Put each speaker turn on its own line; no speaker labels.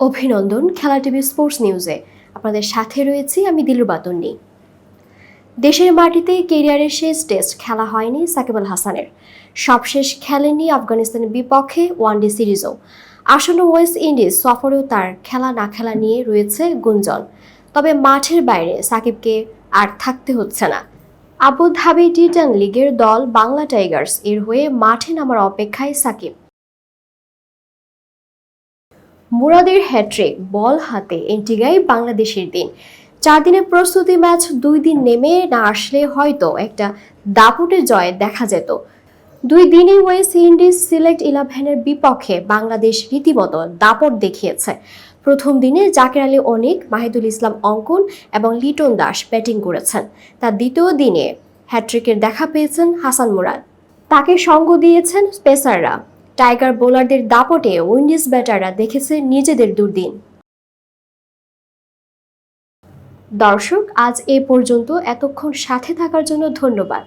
অভিনন্দন খেলা TV sports নিউজে। আপনাদের সাথে রয়েছি আমি দিলুর বাতন্নি। দেশের মাটিতে কেরিয়ারের শেষ টেস্ট খেলা হয়নি সাকিব আল হাসানের। সবশেষ খেলেনি আফগানিস্তানের বিপক্ষে ওয়ানডে সিরিজও। আসন্ন ওয়েস্ট ইন্ডিজ সফরেও তার খেলা না খেলা নিয়ে রয়েছে গুঞ্জন। তবে মাঠের বাইরে সাকিবকে আর থাকতে হচ্ছে না। আবু ধাবি টি টেন লিগের দল বাংলা টাইগার্স এর হয়ে মাঠে নামার অপেক্ষায় সাকিব। মুরাদের হ্যাট্রিক বল হাতে এন্টিগাই বাংলাদেশের দিন। চার দিনের প্রস্তুতি ম্যাচ দুই দিন নেমে না আসলে হয়তো একটা দাপুটে জয় দেখা যেত। দুই দিনই ওয়েস্ট ইন্ডিজ সিলেক্ট ইলেভেনের বিপক্ষে বাংলাদেশ রীতিমতো দাপট দেখিয়েছে। প্রথম দিনে জাকের আলী অনিক, মাহিদুল ইসলাম অঙ্কন এবং লিটন দাস ব্যাটিং করেছেন। তার দ্বিতীয় দিনে হ্যাট্রিকের দেখা পেয়েছেন হাসান মুরাদ। তাকে সঙ্গ দিয়েছেন স্পেসাররা। টাইগার বোলারদের দাপটে উইন্ডিজ ব্যাটাররা দেখেছে নিজেদের দুর্দিন। দর্শক, আজ এ পর্যন্ত এতক্ষণ সাথে থাকার জন্য ধন্যবাদ।